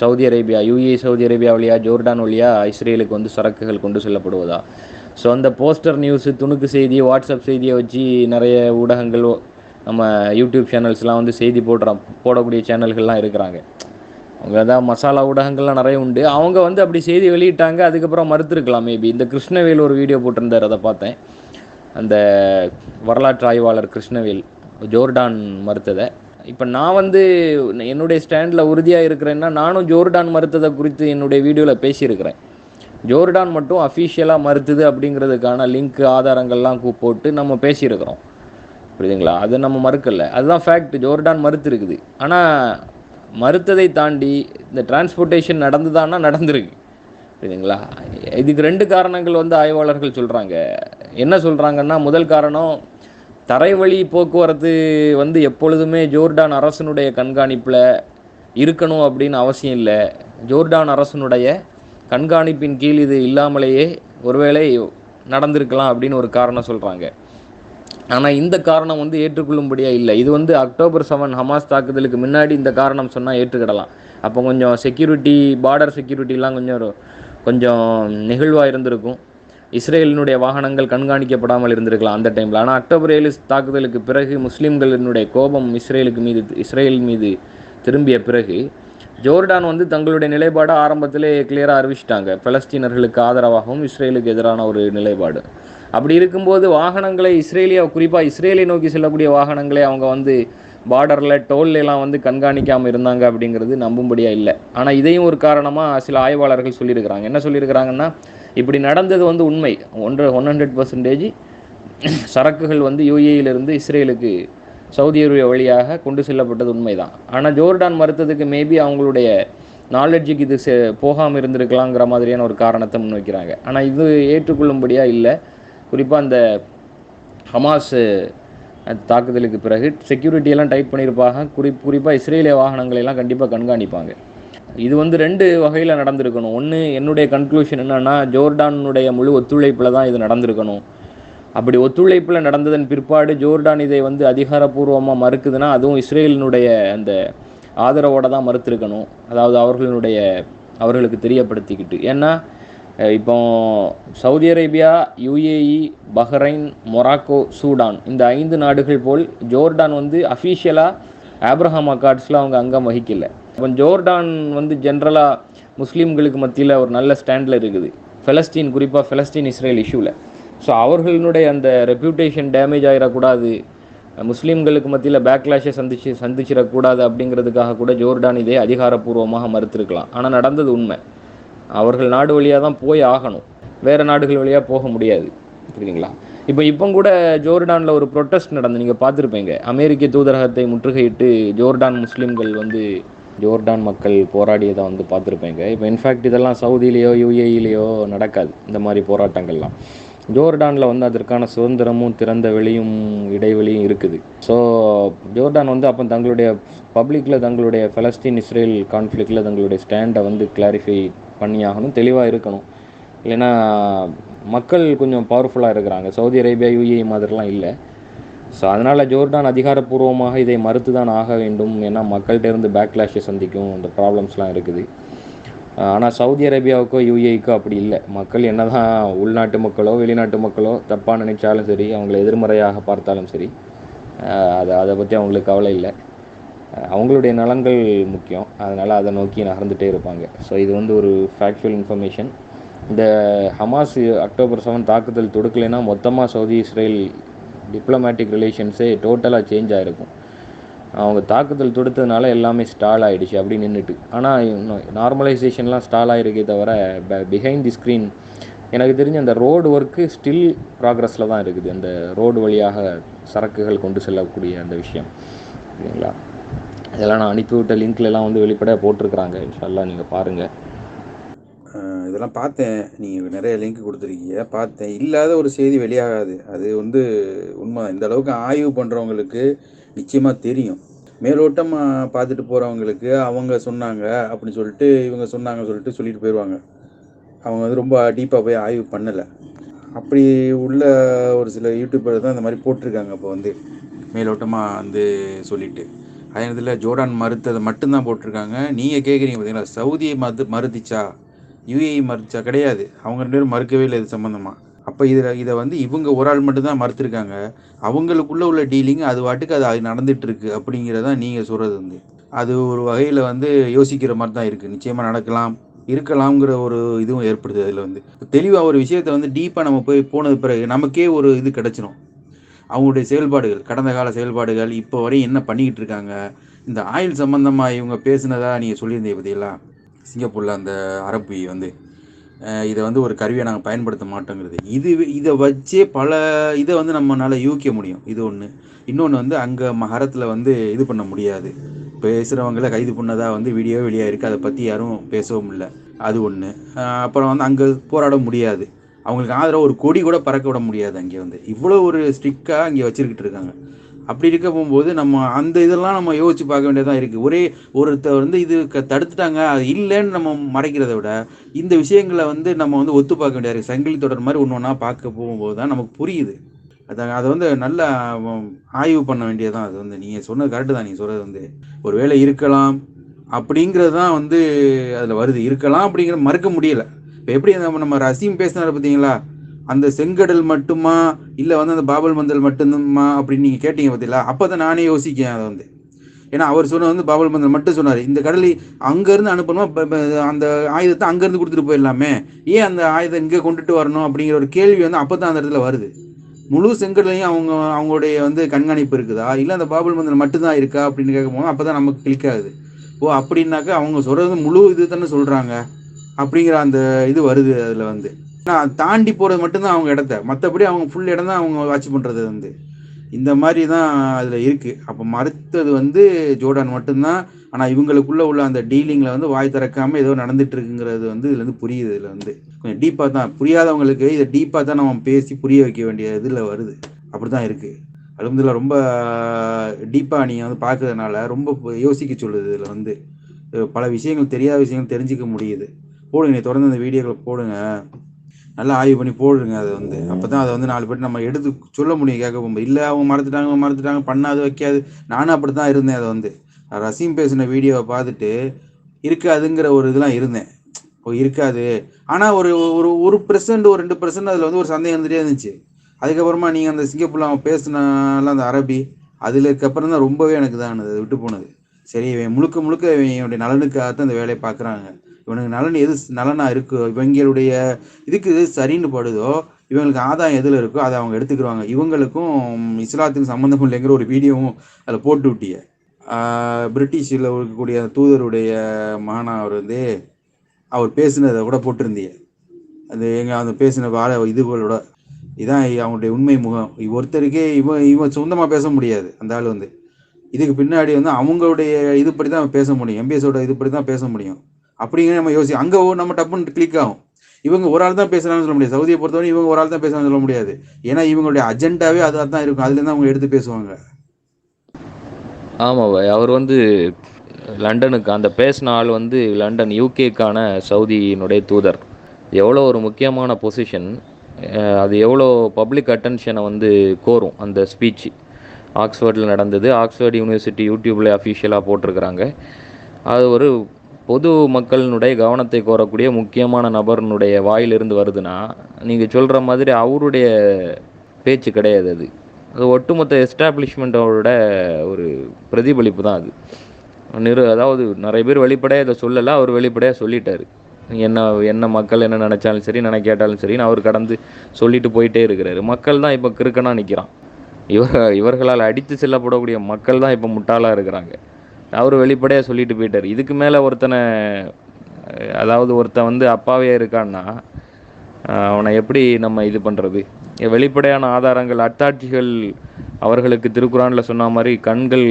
Saudi Arabia UAE Saudi Arabia வழியா ஜோர்டான் வழியா இஸ்ரேலுக்கு வந்து சரக்குகள் கொண்டு செல்லப்படுவதா? ஸோ அந்த போஸ்டர் நியூஸு துணுக்கு செய்தி வாட்ஸ்அப் செய்தியை வச்சு நிறைய ஊடகங்கள் நம்ம யூடியூப் சேனல்ஸ்லாம் வந்து செய்தி போடுறான் போடக்கூடிய சேனல்கள்லாம் இருக்கிறாங்க. அவங்க தான் மசாலா ஊடகங்கள்லாம் நிறைய உண்டு. அவங்க வந்து அப்படி செய்தி வெளியிட்டாங்க அதுக்கப்புறம் மறுத்துருக்கலாம் மேபி இந்த கிருஷ்ணவேல் ஒரு வீடியோ போட்டிருந்தார் அதை பார்த்தேன். அந்த வரலாற்று ஆய்வாளர் கிருஷ்ணவேல் ஜோர்டான் மறுத்ததை. இப்போ நான் வந்து என்னுடைய ஸ்டாண்டில் உறுதியாக இருக்கிறேன்னா நானும் ஜோர்டான் மறுத்ததை குறித்து என்னுடைய வீடியோவில் பேசியிருக்கிறேன். ஜோர்டான் மட்டும் அஃபிஷியலாக மறுத்துது அப்படிங்கிறதுக்கான லிங்க் ஆதாரங்கள்லாம் போட்டு நம்ம பேசியிருக்கிறோம். புரியுதுங்களா? அது நம்ம மறுக்கல. அதுதான் ஃபேக்ட் ஜோர்டான் மறுத்து இருக்குது. ஆனால் மறுத்ததை தாண்டி இந்த டிரான்ஸ்போர்ட்டேஷன் நடந்துதான்னா நடந்திருக்கு. புரியுதுங்களா? இதுக்கு ரெண்டு காரணங்கள் வந்து ஆய்வாளர்கள் சொல்கிறாங்க என்ன சொல்கிறாங்கன்னா முதல் காரணம் தரைவழி போக்குவரத்து வந்து எப்பொழுதுமே ஜோர்டான் அரசனுடைய கண்காணிப்பில் இருக்கணும் அப்படின்னு அவசியம் இல்லை. ஜோர்டான் அரசனுடைய கண்காணிப்பின் கீழ் இது இல்லாமலேயே ஒருவேளை நடந்திருக்கலாம் அப்படின்னு ஒரு காரணம் சொல்கிறாங்க ஆனால் இந்த காரணம் வந்து ஏற்றுக்கொள்ளும்படியாக இல்லை. இது வந்து அக்டோபர் செவன் ஹமாஸ் தாக்குதலுக்கு முன்னாடி இந்த காரணம் சொன்னால் ஏற்றுக்கிடலாம். அப்போ கொஞ்சம் செக்யூரிட்டி பார்டர் செக்யூரிட்டிலாம் கொஞ்சம் கொஞ்சம் நெகிழ்வாக இருந்திருக்கும். இஸ்ரேலினுடைய வாகனங்கள் கண்காணிக்கப்படாமல் இருந்திருக்கலாம் அந்த டைமில் ஆனால் அக்டோபர் ஏழு தாக்குதலுக்கு பிறகு முஸ்லீம்களினுடைய கோபம் இஸ்ரேலுக்கு மீது இஸ்ரேல் மீது திரும்பிய பிறகு ஜோர்டான் வந்து தங்களுடைய நிலைப்பாடை ஆரம்பத்திலே கிளியராக அறிவிச்சிட்டாங்க. பலஸ்தீனர்களுக்கு ஆதரவாகவும் இஸ்ரேலுக்கு எதிரான ஒரு நிலைப்பாடு. அப்படி இருக்கும்போது வாகனங்களை இஸ்ரேலியா குறிப்பாக இஸ்ரேலை நோக்கி செல்லக்கூடிய வாகனங்களை அவங்க வந்து பார்டரில் டோல்லாம் வந்து கண்காணிக்காமல் இருந்தாங்க அப்படிங்கிறது நம்பும்படியாக இல்லை. ஆனால் இதையும் ஒரு காரணமாக சில ஆய்வாளர்கள் சொல்லியிருக்கிறாங்க. என்ன சொல்லியிருக்கிறாங்கன்னா இப்படி நடந்தது வந்து உண்மை. ஒன்று ஒன் ஹண்ட்ரட் பர்சன்டேஜ் சரக்குகள் வந்து யூஏயிலிருந்து இஸ்ரேலுக்கு சவுதி அரேபியா வழியாக கொண்டு செல்லப்பட்டது உண்மைதான். ஆனால் ஜோர்டான் மறுத்ததுக்கு மேபி அவங்களுடைய நாலெட்ஜுக்கு இது செ போகாமல் இருந்திருக்கலாங்கிற மாதிரியான ஒரு காரணத்தை முன்வைக்கிறாங்க ஆனால் இது ஏற்றுக்கொள்ளும்படியாக இல்லை. குறிப்பாக அந்த ஹமாஸ் தாக்குதலுக்கு பிறகு செக்யூரிட்டியெல்லாம் டைட் பண்ணியிருப்பாங்க. குறி குறிப்பாக இஸ்ரேலிய வாகனங்களெல்லாம் கண்டிப்பாக கண்காணிப்பாங்க. இது வந்து ரெண்டு வகையில் நடந்திருக்கணும். ஒன்று என்னுடைய கன்க்ளூஷன் என்னன்னா ஜோர்டானுடைய முழு ஒத்துழைப்பில் தான் இது நடந்திருக்கணும். அப்படி ஒத்துழைப்பில் நடந்ததன் பிற்பாடு ஜோர்டான் இதை வந்து அதிகாரப்பூர்வமாக மறுக்குதுன்னா அதுவும் இஸ்ரேலினுடைய அந்த ஆதரவோடு தான் மறுத்திருக்கணும். அதாவது அவர்களுடைய அவர்களுக்கு தெரியப்படுத்திக்கிட்டு. ஏன்னா இப்போ Saudi Arabia UAE Bahrain Morocco Sudan இந்த ஐந்து நாடுகள் போல் ஜோர்டான் வந்து அஃபீஷியலாக ஆப்ரஹாம் அக்கார்ட்ஸில் அவங்க அங்கம் வகிக்கலை. இப்போ ஜோர்டான் வந்து ஜென்ரலாக முஸ்லீம்களுக்கு மத்தியில் ஒரு நல்ல ஸ்டாண்டில் இருக்குது. ஃபெலஸ்டீன் குறிப்பாக ஃபெலஸ்டீன் இஸ்ரேல் இஷ்யூவில் ஸோ அவர்களுடைய அந்த ரெப்யூட்டேஷன் டேமேஜ் ஆகிடக்கூடாது முஸ்லீம்களுக்கு மத்தியில் பேக்லாஷை சந்திச்சு சந்திச்சிடக்கூடாது அப்படிங்கிறதுக்காக கூட ஜோர்டான் இதே அதிகாரப்பூர்வமாக மறுத்திருக்கலாம். ஆனால் நடந்தது உண்மை. அவர்கள் நாடு வழியாக தான் போய் ஆகணும். வேறு நாடுகள் வழியாக போக முடியாது. புரியுதுங்களா? இப்போ இப்போ கூட ஜோர்டானில் ஒரு ப்ரொட்டஸ்ட் நடந்து நீங்கள் பார்த்துருப்பீங்க. அமெரிக்க தூதரகத்தை முற்றுகையிட்டு ஜோர்டான் முஸ்லீம்கள் வந்து ஜோர்டான் மக்கள் போராடியதை வந்து பார்த்துருப்பேங்க. இப்போ இன்ஃபேக்ட் இதெல்லாம் சவுதியிலேயோ யூஏஇலேயோ நடக்காது. இந்த மாதிரி போராட்டங்கள்லாம். ஜோர்டானில் வந்து அதற்கான சுதந்திரமும் திறந்த வெளியும் இடைவெளியும் இருக்குது. ஸோ ஜோர்டான் வந்து அப்போ தங்களுடைய பப்ளிக்கில் தங்களுடைய ஃபலஸ்தீன் இஸ்ரேல் கான்ஃப்ளிக்டில் தங்களுடைய ஸ்டாண்டை வந்து கிளாரிஃபை பண்ணியாகணும். தெளிவாக இருக்கணும். இல்லைன்னா மக்கள் கொஞ்சம் பவர்ஃபுல்லாக இருக்கிறாங்க. சவுதி அரேபியா யூஏஇ மாதிரிலாம் இல்லை. ஸோ அதனால் ஜோர்டான் அதிகாரப்பூர்வமாக இதை மறுத்து தான் ஆக வேண்டும். ஏன்னா மக்கள்கிட்ட இருந்து பேக்லாஷை சந்திக்கும் அந்த ப்ராப்ளம்ஸ்லாம் இருக்குது. ஆனால் சவுதி அரேபியாவுக்கோ யூஏக்கோ அப்படி இல்லை. மக்கள் என்னதான் உள்நாட்டு மக்களோ வெளிநாட்டு மக்களோ தப்பாக நினைச்சாலும் சரி அவங்கள எதிர்மறையாக பார்த்தாலும் சரி அதை அதை பற்றி அவங்களுக்கு கவலை இல்லை. அவங்களுடைய நலன்கள் முக்கியம். அதனால் அதை நோக்கி நகர்ந்துகிட்டே இருப்பாங்க. ஸோ இது வந்து ஒரு ஃபேக்சுவல் இன்ஃபர்மேஷன் இந்த ஹமாஸ் அக்டோபர் செவன் தாக்குதல் தொடுக்கலைன்னா மொத்தமாக சவுதி இஸ்ரேல் டிப்ளமேட்டிக் ரிலேஷன்ஸே டோட்டலாக சேஞ்ச் ஆகிருக்கும் அவங்க தாக்குதல் தொடுத்ததுனால எல்லாமே ஸ்டால் ஆகிடுச்சு அப்படி நின்றுட்டு ஆனால் இன்னும் நார்மலைசேஷன்லாம் ஸ்டால் ஆகிருக்கே தவிர பிஹைண்ட் தி ஸ்க்ரீன் எனக்கு தெரிஞ்ச அந்த ரோடு ஒர்க்கு ஸ்டில் ப்ராக்ரஸில் தான் இருக்குது. அந்த ரோடு வழியாக சரக்குகள் கொண்டு செல்லக்கூடிய அந்த விஷயம். சரிங்களா இதெல்லாம் நான் அனுப்பிவிட்ட லிங்க்லலாம் வந்து வெளிப்படையாக போட்டிருக்கிறாங்க. இன்ஷால்லாம் நீங்கள் பாருங்கள் இதெல்லாம் பார்த்தேன். நீங்கள் நிறைய லிங்க் கொடுத்துருக்கீங்க. பார்த்தேன். இல்லாத ஒரு செய்தி வெளியாகாது. அது வந்து உண்மை இந்த அளவுக்கு ஆய்வு பண்ணுறவங்களுக்கு நிச்சயமாக தெரியும். மேலோட்டமாக பார்த்துட்டு போகிறவங்களுக்கு அவங்க சொன்னாங்க அப்படின்னு சொல்லிட்டு இவங்க சொன்னாங்க சொல்லிட்டு சொல்லிட்டு போயிடுவாங்க அவங்க வந்து ரொம்ப டீப்பாக போய் ஆய்வு பண்ணலை. அப்படி உள்ள ஒரு சில யூடியூபர் தான் இந்த மாதிரி போட்டிருக்காங்க இப்போ வந்து. மேலோட்டமாக வந்து சொல்லிட்டு. அதே நேரத்தில் ஜோர்டான் மறுத்ததை மட்டும்தான் போட்டிருக்காங்க. நீங்கள் கேட்குறீங்க பார்த்தீங்களா சவுதியை மறு மறுத்துச்சா? யுஏஇ மறுச்சா கிடையாது. அவங்க ரெண்டு பேரும் மறுக்கவே இல்லை இது சம்மந்தமாக அப்போ இதில் இதை வந்து இவங்க ஒரு ஆள் மட்டும்தான் மறுத்திருக்காங்க. அவங்களுக்குள்ள உள்ள டீலிங் அது வாட்டுக்கு அது நடந்துட்டு இருக்கு அப்படிங்கிறதான் நீங்கள் சொல்கிறது வந்து. அது ஒரு வகையில் வந்து யோசிக்கிற மாதிரி தான் இருக்குது நிச்சயமாக நடக்கலாம் இருக்கலாம்ங்கிற ஒரு இதுவும் ஏற்படுது அதில் வந்து. தெளிவாக ஒரு விஷயத்தை வந்து டீப்பாக நம்ம போய் போனது பிறகு நமக்கே ஒரு இது கிடச்சிரும். அவங்களுடைய செயல்பாடுகள் கடந்த கால செயல்பாடுகள் இப்போ வரையும் என்ன பண்ணிக்கிட்டு இருக்காங்க? இந்த ஆயில் சம்மந்தமாக இவங்க பேசுனதா நீங்கள் சொல்லியிருந்தீங்க பற்றியெல்லாம் சிங்கப்பூரில் அந்த அரபி வந்து இதை வந்து ஒரு கருவியை நாங்கள் பயன்படுத்த மாட்டோங்கிறது. இது இதை வச்சே பல இதை வந்து நம்மளால் யூகிக்க முடியும். இது ஒன்று இன்னொன்று வந்து அங்கே மகரத்தில் வந்து இது பண்ண முடியாது. பேசுகிறவங்கள கைது பண்ணதாக வந்து வீடியோ வெளியாக இருக்குது அதை பற்றி யாரும் பேசவும் இல்லை. அது ஒன்று அப்புறம் வந்து அங்கே போராட முடியாது. அவங்களுக்கு ஆதரவு ஒரு கொடி கூட பறக்க விட முடியாது அங்கே வந்து. இவ்வளோ ஒரு ஸ்ட்ரிக்டாக அங்கே வச்சுருக்கிட்டு இருக்காங்க. அப்படி இருக்க போகும்போது நம்ம அந்த இதெல்லாம் நம்ம யோசிச்சு பார்க்க வேண்டியதாக இருக்குது ஒரே ஒருத்தர் வந்து இது க- தடுத்துட்டாங்க அது இல்லைன்னு நம்ம மறைக்கிறத விட இந்த விஷயங்களை வந்து நம்ம வந்து ஒத்து பார்க்க வேண்டியது இருக்குது சங்கிலி தொடர் மாதிரி ஒன்று ஒன்றா பார்க்க போகும்போது தான் நமக்கு புரியுது. அதை அதை வந்து நல்லா ஆய்வு பண்ண வேண்டியதுதான் அது வந்து நீங்கள் சொன்னது கரெக்டு தான். நீங்கள் சொல்கிறது வந்து ஒரு வேலை இருக்கலாம் அப்படிங்கிறது தான் வந்து அதில் வருது. இருக்கலாம் அப்படிங்கிற மறுக்க முடியல. இப்போ எப்படி நம்ம நம்ம ரசீம் பேசினார் பார்த்தீங்களா அந்த செங்கடல் மட்டுமா? இல்லை வந்து அந்த பாபல் மந்தல் மட்டுமா அப்படின்னு நீங்கள் கேட்டீங்க பார்த்தீங்களா அப்போ தான் நானே யோசிக்கேன் அதை வந்து. ஏன்னா அவர் சொன்னது வந்து பாபல் மந்தல் மட்டும் சொன்னார். இந்த கடலை அங்கேருந்து அனுப்பணுமா? அந்த ஆயுதத்தை அங்கேருந்து கொடுத்துட்டு போயிடலாமே. ஏன் அந்த ஆயுதம் இங்கே கொண்டுட்டு வரணும் அப்படிங்கிற ஒரு கேள்வி வந்து அப்போ தான் அந்த இடத்துல வருது. முழு செங்கடலையும் அவங்க அவங்களுடைய வந்து கண்காணிப்பு இருக்குதா? இல்லை அந்த பாபல் மந்தல் மட்டும்தான் இருக்கா அப்படின்னு கேட்கும்போது அப்போ தான் நமக்கு கிளிக் ஆகுது. ஓ அப்படின்னாக்கா அவங்க சொல்கிறது முழு இது தானே சொல்கிறாங்க அப்படிங்கிற அந்த இது வருது அதில் வந்து. நான் தாண்டி போகிறது மட்டும்தான் அவங்க இடத்த. மற்றபடி அவங்க ஃபுல் இடம் தான் அவங்க வாட்ச் பண்ணுறது வந்து. இந்த மாதிரி தான் அதில் இருக்குது அப்போ மறுத்தது வந்து ஜோர்டான் மட்டும்தான். ஆனால் இவங்களுக்குள்ளே உள்ள அந்த டீலிங்கில் வந்து வாய் திறக்காமல் ஏதோ நடந்துட்டு இருக்குங்கிறது வந்து இதுல இருந்து புரியுது இதில் வந்து கொஞ்சம் டீப்பாக தான். புரியாதவங்களுக்கு இதை டீப்பாக தான் நம்ம பேசி புரிய வைக்க வேண்டிய இதில் வருது. அப்படி தான் இருக்குது அலுமதுல ரொம்ப டீப்பாக நீங்கள் வந்து பார்க்கறதுனால ரொம்ப யோசிக்க சொல்லுது இதில் வந்து. பல விஷயங்கள் தெரியாத விஷயங்கள் தெரிஞ்சுக்க முடியுது. போடுங்க நீ தொடர்ந்து அந்த வீடியோக்களை போடுங்க. நல்லா ஆய்வு பண்ணி போடுங்க அதை வந்து. அப்போ தான் அதை வந்து நாலு பேர் நம்ம எடுத்து சொல்ல முடியும் கேட்க போகும்போது இல்லை அவங்க மறந்துட்டாங்க அவங்க மறந்துட்டாங்க பண்ணாது வைக்காது. நானும் அப்படி தான் இருந்தேன் அதை வந்து. ரசீம் பேசின வீடியோவை பார்த்துட்டு இருக்காதுங்கிற ஒரு இதெல்லாம் இருந்தேன். ஓ இருக்காது. ஆனால் ஒரு ஒரு ஒரு பெர்சன்ட் ஒரு ரெண்டு பெர்சன்ட் அதில் வந்து ஒரு சந்தேகம் இருந்துகிட்டே இருந்துச்சு. அதுக்கப்புறமா நீங்கள் அந்த சிங்கப்பூரில் அவன் பேசினால அந்த அரபி அதுலக்கப்புறம் தான் ரொம்பவே எனக்கு தான் அது விட்டு போனது. சரி இவன் முழுக்க முழுக்க இவனுடைய நலனுக்காக தான் இந்த வேலையை பார்க்குறாங்க. இவனுக்கு நலன் எது நலனா இருக்கோ? இவங்களுடைய இதுக்கு எது சரின்னு படுதோ இவங்களுக்கு ஆதாயம் எதில் இருக்கோ அதை அவங்க எடுத்துக்கிறாங்க இவங்களுக்கும் இஸ்லாத்துக்கு சம்மந்தம் இல்லைங்கிற ஒரு வீடியோவும் அதில் போட்டு விட்டிய. பிரிட்டிஷில் இருக்கக்கூடிய அந்த தூதருடைய மகனா அவர் வந்து அவர் பேசினதை கூட போட்டிருந்தீங்க அது எங்கள் அந்த பேசின வார இதுகளோட. இதான் அவங்களுடைய உண்மை முகம். ஒருத்தருக்கே இவன் இவன் சொந்தமாக பேச முடியாது அந்த ஆள் வந்து. இதுக்கு பின்னாடி வந்து அவங்களுடைய இதுபடி தான் பேச முடியும். எம்பிஎஸோட இதுபடி தான் பேச முடியும். அப்படிங்கிற நம்ம யோசி அங்கே நம்ம டப்புன்னு கிளிக் ஆகும். இவங்க ஒரு ஆள் தான் பேசுகிறாங்கன்னு சொல்ல முடியாது. சவுதியை பொறுத்தவரை இவங்க ஒரு ஆள் தான் பேசுகிறாங்கன்னு சொல்ல முடியாது. ஏன்னா இவங்களுடைய அஜெண்டாவே அதாக தான் இருக்கும். அதுலேருந்து அவங்க எடுத்து பேசுவாங்க. ஆமாம் பாய். அவர் வந்து லண்டனுக்கு அந்த பேசின ஆள் வந்து லண்டன் யூகேக்கான சவுதியினுடைய தூதர். எவ்வளோ ஒரு முக்கியமான பொசிஷன் அது எவ்வளோ பப்ளிக் அட்டென்ஷனை வந்து கோரும் அந்த ஸ்பீச் ஆக்ஸ்ஃபோர்டில் நடந்தது. ஆக்ஸ்ஃபோர்ட் யூனிவர்சிட்டி யூடியூப்பில் அஃபிஷியலாக போட்டிருக்கிறாங்க. அது ஒரு பொது மக்களினுடைய கவனத்தை கோரக்கூடிய முக்கியமான நபர்னுடைய வாயிலிருந்து வருதுன்னா நீங்கள் சொல்கிற மாதிரி அவருடைய பேச்சு கிடையாது அது. அது ஒட்டுமொத்த எஸ்டாப்ளிஷ்மெண்ட்டோட ஒரு பிரதிபலிப்பு தான் அது. நிறு அதாவது நிறைய பேர் வெளிப்படையாக இதை சொல்லலை அவர் வெளிப்படையாக சொல்லிட்டார். என்ன என்ன மக்கள் என்ன நினச்சாலும் சரி நினைக்காட்டாலும் சரின்னு அவர் கடந்து சொல்லிட்டு போயிட்டே இருக்கிறாரு. மக்கள் தான் இப்போ கிறுக்கனாக நிற்கிறான் இவர் இவர்களால் அடித்து செல்லப்படக்கூடிய மக்கள் தான் இப்போ முட்டாளாக இருக்கிறாங்க. அவர் வெளிப்படையாக சொல்லிட்டு போயிட்டார். இதுக்கு மேலே ஒருத்தனை அதாவது ஒருத்தன் வந்து அப்பாவே இருக்கான்னா அவனை எப்படி நம்ம இது பண்ணுறது வெளிப்படையான ஆதாரங்கள் அத்தாட்சிகள் அவர்களுக்கு திருக்குறானில் சொன்ன மாதிரி கண்கள்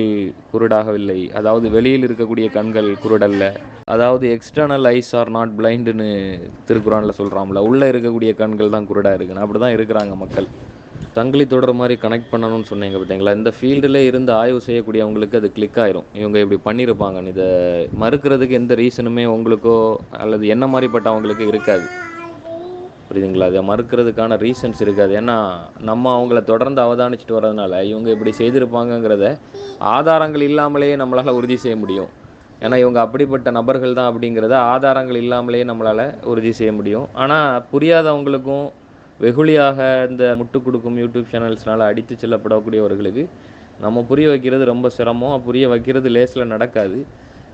குருடாகவில்லை. அதாவது வெளியில் இருக்கக்கூடிய கண்கள் குருடல்ல. அதாவது எக்ஸ்டர்னல் ஐஸ் ஆர் நாட் பிளைண்டுன்னு திருக்குறானில் சொல்கிறாம்ல உள்ளே இருக்கக்கூடிய கண்கள் தான் குருடாக இருக்குன்னு. அப்படி தான் இருக்கிறாங்க மக்கள். தங்களி தொடர் மாதிரி கனெக்ட் பண்ணணும்னு சொன்னீங்க பார்த்தீங்களா இந்த ஃபீல்டில் இருந்து ஆய்வு செய்யக்கூடியவங்களுக்கு அது கிளிக் ஆயிரும். இவங்க இப்படி பண்ணியிருப்பாங்க இதை மறுக்கிறதுக்கு எந்த ரீசனுமே உங்களுக்கோ அல்லது என்ன மாதிரிப்பட்டவங்களுக்கு இருக்காது. புரியுதுங்களா? அதை மறுக்கிறதுக்கான ரீசன்ஸ் இருக்காது. ஏன்னா நம்ம அவங்கள தொடர்ந்து அவதானிச்சுட்டு வர்றதுனால இவங்க இப்படி செய்திருப்பாங்கங்கிறத ஆதாரங்கள் இல்லாமலேயே நம்மளால் உறுதி செய்ய முடியும். ஏன்னா இவங்க அப்படிப்பட்ட நபர்கள் தான் அப்படிங்கிறத ஆதாரங்கள் இல்லாமலேயே நம்மளால் உறுதி செய்ய முடியும். ஆனால் புரியாதவங்களுக்கும் வெகுளியாக இந்த முட்டு கொடுக்கும் யூடியூப் சேனல்ஸ்னால் அடித்து செல்லப்படக்கூடியவர்களுக்கு நம்ம புரிய வைக்கிறது ரொம்ப சிரமம். புரிய வைக்கிறது லேஸில் நடக்காது.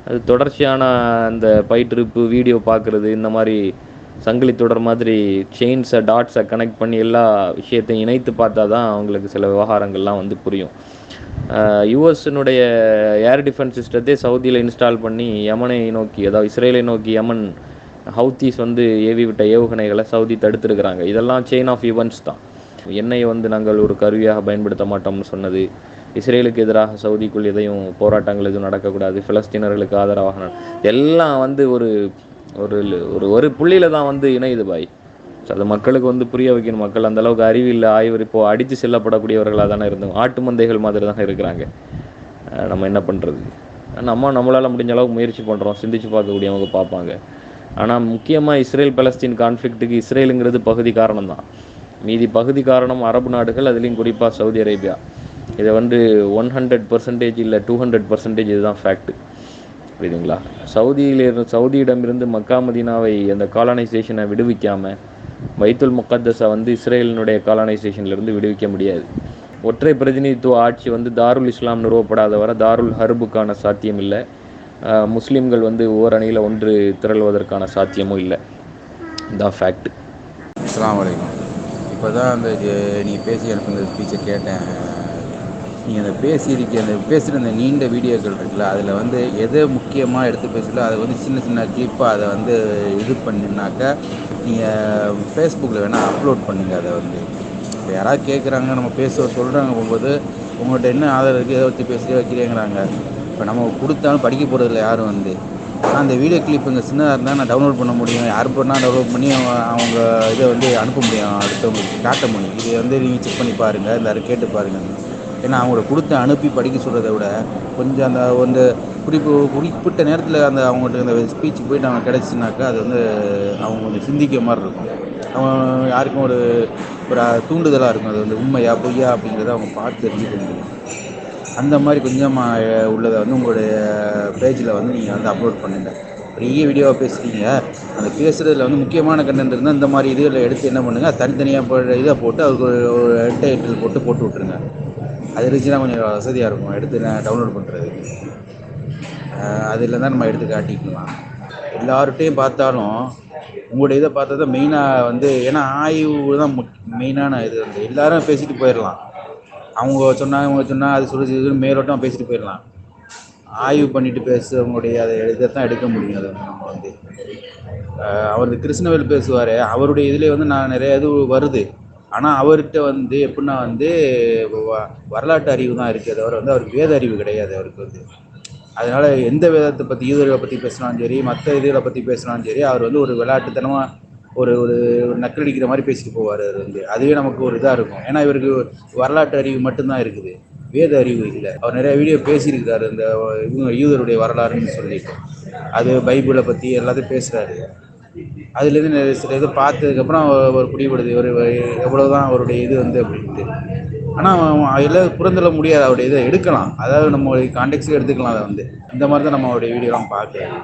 அது தொடர்ச்சியான அந்த பயிற்றுப்பு வீடியோ பார்க்குறது இந்த மாதிரி சங்கிலி தொடர் மாதிரி செயின்ஸை டாட்ஸை கனெக்ட் பண்ணி எல்லா விஷயத்தையும் இணைத்து பார்த்தா தான் அவங்களுக்கு சில விவகாரங்கள்லாம் வந்து புரியும். யுஎஸ்னுடைய ஏர் டிஃபென்ஸ் சிஸ்டத்தை சவுதியில் இன்ஸ்டால் பண்ணி யமனை நோக்கி அதாவது இஸ்ரேலை நோக்கி யமன் ஹவுத்தீஸ் வந்து ஏவி விட்ட ஏவுகணைகளை சவுதி தடுத்துருக்கிறாங்க. இதெல்லாம் செயின் ஆஃப் ஈவெண்ட்ஸ் தான். எண்ணெயை வந்து நாங்கள் ஒரு கருவியாக பயன்படுத்த மாட்டோம்னு சொன்னது. இஸ்ரேலுக்கு எதிராக சவுதிக்குள் எதையும் போராட்டங்கள் எதுவும் நடக்கக்கூடாது. ஃபிலஸ்தீனர்களுக்கு ஆதரவாக எல்லாம் வந்து ஒரு ஒரு ஒரு ஒரு புள்ளியில் தான் வந்து இணையுது பாய். ஸோ அது மக்களுக்கு வந்து புரிய வைக்கணும். மக்கள் அந்த அளவுக்கு அறிவு இல்லை ஆய்வு இப்போ அடித்து செல்லப்படக்கூடியவர்களாக தானே இருந்தோம் ஆட்டு மந்தைகள் மாதிரி தான் இருக்கிறாங்க. நம்ம என்ன பண்ணுறது நம்ம நம்மளால் முடிஞ்ச அளவுக்கு முயற்சி பண்ணுறோம் சிந்திச்சு பார்க்கக்கூடியவங்க பார்ப்பாங்க. ஆனால் முக்கியமாக இஸ்ரேல் பலஸ்தீன் கான்ஃப்ளிக்ட்டுக்கு இஸ்ரேலுங்கிறது பகுதி காரணம் தான் மீதி பகுதி காரணம் அரபு நாடுகள் அதுலேயும் குறிப்பாக சவுதி அரேபியா. இதை வந்து ஒன் ஹண்ட்ரட் பர்சன்டேஜ் இல்லை டூ ஹண்ட்ரட் பர்சன்டேஜ் இதுதான் ஃபேக்ட் புரியுதுங்களா? சவுதியிலிருந்து சவுதியிடமிருந்து மக்கா மதீனாவை அந்த காலனைசேஷனை விடுவிக்காமல் வைத்துல் முக்கத்தஸை வந்து இஸ்ரேலினுடைய காலனைசேஷன்லேருந்து விடுவிக்க முடியாது. ஒற்றை பிரதிநிதித்துவ ஆட்சி வந்து தாருல் இஸ்லாம் நிறுவப்படாத வர தாருல் ஹர்புக்கான சாத்தியம் இல்லை முஸ்லீம்கள் வந்து ஓரணியில் ஒன்று திரள்வதற்கான சாத்தியமும் இல்லை. இதான் ஃபேக்ட் அஸ்லாம் வலைக்கம் இப்போ தான் அந்த நீங்கள் பேசி எனக்கு இந்த ஸ்பீச்சை கேட்டேன். நீங்கள் அந்த பேசியிருக்க அந்த பேசுகிற அந்த நீண்ட வீடியோக்கள் இருக்குல்ல அதில் வந்து எதை முக்கியமாக எடுத்து பேசல அதை வந்து சின்ன சின்ன கிளிப்பாக அதை வந்து இது பண்ணினாக்கா நீங்கள் ஃபேஸ்புக்கில் வேணால் அப்லோட் பண்ணுங்கள் அதை வந்து. இப்போ யாராவது கேட்குறாங்க நம்ம பேச சொல்கிறாங்க போகும்போது உங்கள்கிட்ட என்ன ஆதரவு இருக்குது எதை பற்றி பேசி வைக்கிறேங்கிறாங்க. இப்போ நம்ம கொடுத்தாலும் படிக்க போகிறதில்ல யாரும் வந்து. ஆனால் அந்த வீடியோ கிளிப் இங்கே சின்னதாக இருந்தால் நான் டவுன்லோட் பண்ண முடியும். யார் பண்ணால் டவுன்லோட் பண்ணி அவங்க- அவங்க இதை வந்து அனுப்ப முடியும். அடுத்தவங்களுக்கு காட்ட முடியும். இது வந்து நீங்கள் செக் பண்ணி பாருங்கள் எல்லாரும் கேட்டு பாருங்கள் ஏன்னா அவங்கள கொடுத்து அனுப்பி படிக்க சொல்கிறத விட கொஞ்சம் அந்த அந்த குறிப்பு குறிப்பிட்ட நேரத்தில் அந்த அவங்கள்ட்ட அந்த ஸ்பீச் போயிட்டு அவங்க கிடச்சினாக்கா அது வந்து அவங்க கொஞ்சம் சிந்திக்க மாதிரி இருக்கும். அவங்க யாருக்கும் ஒரு ஒரு தூண்டுதலாக இருக்கும். அது வந்து உண்மையா பொய்யா அப்படிங்கிறத அவங்க பார்த்து தெரிஞ்சுக்க முடியும். அந்த மாதிரி கொஞ்சமாக உள்ளதை வந்து உங்களுடைய பேஜில் வந்து நீங்கள் வந்து அப்லோட் பண்ணுங்கள் பெரிய வீடியோவாக பேசுகிறீங்க அந்த பேசுகிறதுல வந்து முக்கியமான கண்டென்ட் இருந்தால் இந்த மாதிரி இதுகளை எடுத்து என்ன பண்ணுங்கள் தனித்தனியாக போ இதை போட்டு அதுக்கு ஒரு ஒரு டைட்டில் போட்டு போட்டு விட்ருங்க அது இருந்துச்சுன்னா கொஞ்சம் வசதியாக இருக்கும். எடுத்து நான் டவுன்லோட் பண்ணுறதுக்கு அதில் தான் நம்ம எடுத்து காட்டிக்கலாம். எல்லார்கிட்டையும் பார்த்தாலும் உங்களுடைய இதை பார்த்தா தான் மெயினாக வந்து ஏன்னா ஆய்வு தான் மெயினான இது வந்து. எல்லாரும் பேசிட்டு போயிடலாம் அவங்க சொன்னாங்க இவங்க சொன்னால் அது சொல்லி இதுன்னு மேலோட்டம் பேசிட்டு போயிடலாம். ஆய்வு பண்ணிட்டு பேசுறவங்களுடைய அதை இதை தான் எடுக்க முடியும் அதை வந்து நம்ம வந்து. அவர் கிருஷ்ணவேல் பேசுவார் அவருடைய இதுலேயே வந்து நான் நிறைய இது வருது. ஆனால் அவர்கிட்ட வந்து எப்படின்னா வந்து வ- வரலாற்று அறிவு தான் இருக்குது தவிர வந்து அவருக்கு வேத அறிவு கிடையாது அவருக்கு வந்து. அதனால் எந்த வேதத்தை பற்றி யூதர்களை பற்றி பேசினாலும் சரி மற்ற இதுகளை பற்றி பேசினாலும் சரி அவர் வந்து ஒரு விளையாட்டுத்தனமாக ஒரு ஒரு நக்கல் நக்கலடிக்கிற மாதிரி பேசிட்டு போவார் அவர் வந்து. அதுவே நமக்கு ஒரு இதாக இருக்கும். ஏன்னா இவருக்கு வரலாற்று அறிவு மட்டும்தான் இருக்குது. வேத அறிவு இல்லை. அவர் நிறைய வீடியோ பேசியிருக்கிறாரு இந்த இவங்க யூதருடைய வரலாறுன்னு சொல்லிட்டு. அது பைபிளை பற்றி எல்லாத்தையும் பேசுகிறாரு அதுலேருந்து நிறைய சில இது பார்த்ததுக்கப்புறம் அவர் பிடிபடுது ஒரு எவ்வளோதான் அவருடைய இது வந்து அப்படின்ட்டு. ஆனால் எல்லாம் புறந்தள்ள முடியாது. அவருடைய இதை எடுக்கலாம். அதாவது நம்ம கான்டெக்ட்ஸுக்கு எடுத்துக்கலாம் அதை வந்து. இந்த மாதிரி தான் நம்ம அவருடைய வீடியோலாம் பார்க்கலாம்